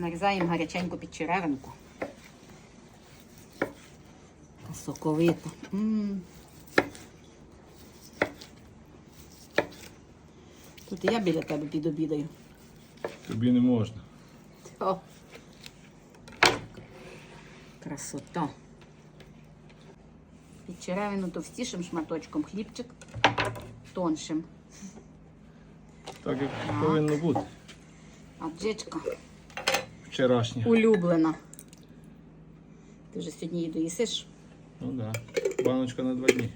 Нарізаємо гаряченьку під черевинку. Така соковита. М. Тут я біля тебе підобідаю. Тобі не можна. О. Красота. Під черевину товстішим шматочком, хлібчик тоншим. Так як повинно бути. А джичка Вчорашнє. улюблена. Ти вже сьогодні її доїсиш. Ну так. Да. Баночка на два дні.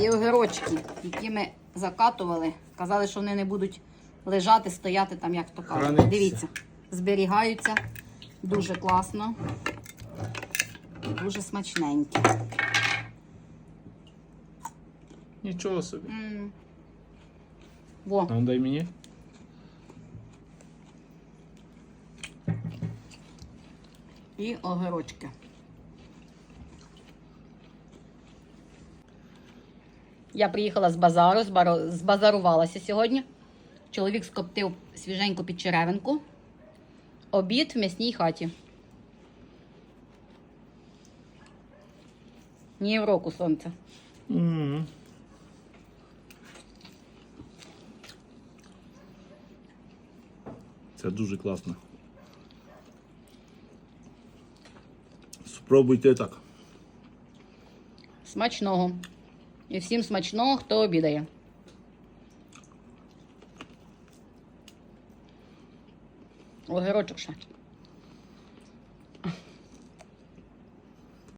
Є огірочки, які ми закатували. Казали, що вони не будуть лежати, стояти там, як то кажуть. Дивіться, зберігаються дуже класно. Дуже смачненькі. Нічого собі. М. Во, А ну дай мені. І огірочки. Я приїхала з базару, збазарувалася сьогодні. Чоловік скоптив свіженьку під черевинку. Обід в м'ясній хаті. Ні в року сонце. М. Це дуже класно. Спробуйте так. Смачного. І всім смачного, хто обідає. Огірочок ще.